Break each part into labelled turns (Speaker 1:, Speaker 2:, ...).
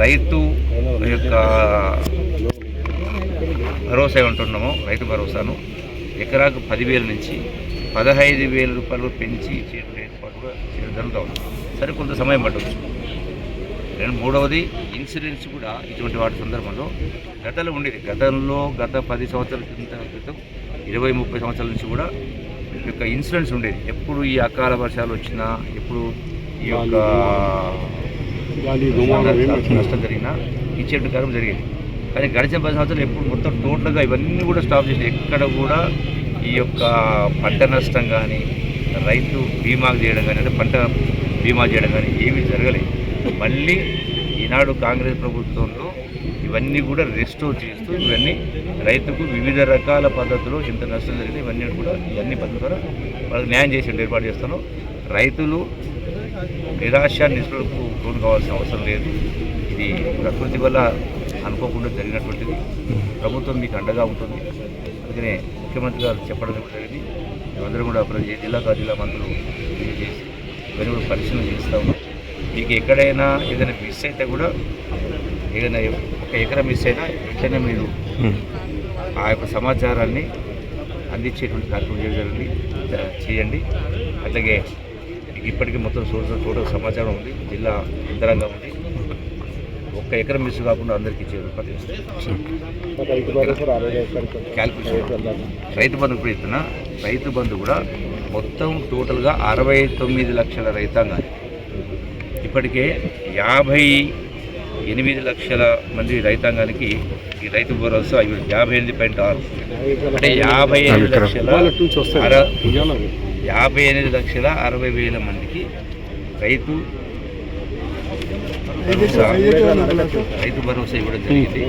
Speaker 1: రైతు యొక్క భరోసా ఉంటున్నామో రైతు భరోసాను. ఎకరాకు పదివేల నుంచి పదహైదు వేల రూపాయలు పెంచి ఇచ్చేటువంటి ఏర్పాటు కూడా చేయడం జరుగుతూ ఉంది. సరే కొంత సమయం పట్టవచ్చు రెండు మూడవది ఇన్సూరెన్స్ కూడా ఇటువంటి వాటి సందర్భంలో గతంలో ఉండేది. గతంలో గత పది సంవత్సరాల క్రితం క్రితం ఇరవై ముప్పై సంవత్సరాల నుంచి కూడా ఈ యొక్క ఇన్సూరెన్స్ ఉండేది. ఎప్పుడు ఈ అకాల వర్షాలు వచ్చినా ఎప్పుడు ఈ యొక్క నష్టం జరిగినా ఇచ్చే కార్యం జరిగింది. కానీ గడిచిన పది సంవత్సరాలు ఎప్పుడు మొత్తం టోటల్గా ఇవన్నీ కూడా స్టాప్ చేసి ఎక్కడ కూడా ఈ యొక్క పంట నష్టం కానీ రైతు బీమా చేయడం కానీ అంటే పంట బీమా చేయడం కానీ ఏమీ జరగలేదు. మళ్ళీ ఈనాడు కాంగ్రెస్ ప్రభుత్వంలో ఇవన్నీ కూడా రెస్టోర్ చేస్తూ ఇవన్నీ రైతుకు వివిధ రకాల పద్ధతులు ఇంత నష్టం జరిగింది ఇవన్నీ కూడా ఇవన్నీ పద్ధతుల ద్వారా వాళ్ళకి న్యాయం చేసి ఏర్పాటు చేస్తాను రైతులు నిరాశ నిస్పృహకు లోను కావాల్సిన అవసరం లేదు. ఇది ప్రకృతి వల్ల అనుకోకుండా జరిగినటువంటిది. ప్రభుత్వం మీకు అండగా ఉంటుంది. అందుకనే ముఖ్యమంత్రి గారు చెప్పడం జరిగింది. మేమందరం కూడా ప్రతి జిల్లా జిల్లా మంత్రులు చేసి ఇవన్నీ కూడా పరిశీలన చేస్తూ ఉన్నాం. మీకు ఎక్కడైనా ఏదైనా మిస్ అయితే కూడా ఏదైనా ఒక ఎకరం మిస్ అయినా వెంటనే మీరు ఆ యొక్క సమాచారాన్ని అందించేటువంటి కార్యక్రమం చేయడం ద- చేయండి. అట్లాగే ఇప్పటికీ మొత్తం సోర్స్ టోటల్ సమాచారం ఉంది. జిల్లా యంత్రాంగం ఉంది. ఒక్క ఎకరం మిస్ కాకుండా అందరికీ ఇచ్చే రూపాయలు క్యాల్కులేషన్ రైతు బంధు ఇప్పుడు ఇస్తున్నా రైతు బంధు కూడా మొత్తం టోటల్గా అరవై తొమ్మిది లక్షల రైతాంగాన్ని ఇప్పటికే యాభై ఎనిమిది లక్షల మంది రైతాంగానికి ఈ రైతు భరోసా ఇవి యాభై ఎనిమిది పాయింట్ ఆరు. అంటే యాభై ఎనిమిది లక్షల యాభై ఎనిమిది లక్షల అరవై వేల మందికి రైతు రైతు భరోసా ఇవ్వడం జరిగింది.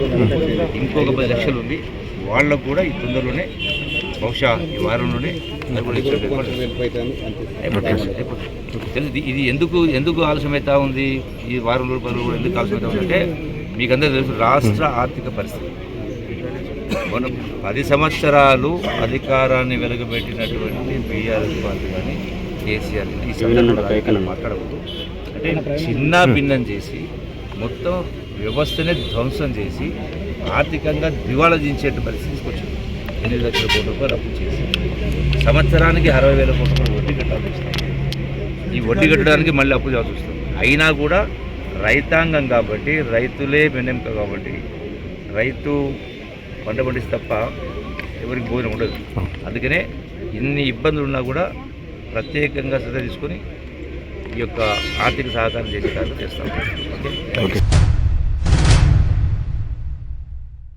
Speaker 1: ఇంకొక పది లక్షలు ఉంది. వాళ్ళకు కూడా ఈ తొందరలోనే బహుశా ఈ వారంలోనే. తెలుసు ఇది- ఇది ఎందుకు ఎందుకు ఆలస్యమవుతా ఉంది? ఈ వారం రోజులు ఎందుకు ఆలస్యమవుతా ఉందంటే మీకు అందరూ తెలుసు రాష్ట్ర ఆర్థిక పరిస్థితి. మనం పది సంవత్సరాలు అధికారాన్ని వెలగబెట్టినటువంటి బీఆర్ఎస్ పార్టీ కానీ కేసీఆర్ కానీ ఈ సందర్భంగా మాట్లాడకూడదు అంటే చిన్న భిన్నం చేసి మొత్తం వ్యవస్థనే ధ్వంసం చేసి ఆర్థికంగా దివాళా దించేట పరిస్థితి తీసుకొచ్చింది ఎనిమిది లక్షల కోట్ల రూపాయలు అప్పు చేసి సంవత్సరానికి అరవై వేల కోట్ల రూపాయలు వడ్డీ కట్టాల్సి వస్తుంది. ఈ వడ్డీ కట్టడానికి మళ్ళీ అప్పు చేయాల్సి వస్తుంది. అయినా కూడా రైతాంగం కాబట్టి రైతులే వెన్నెంక కాబట్టి రైతు పంట పండిస్తే తప్ప ఎవరికి భోజనం ఉండదు. అందుకనే ఇన్ని ఇబ్బందులు ఉన్నా కూడా ప్రత్యేకంగా శ్రద్ధ తీసుకొని ఈ యొక్క ఆర్థిక సహకారం చేసే కార్యక్రమం చేస్తాం. ఓకే?
Speaker 2: ఓకే.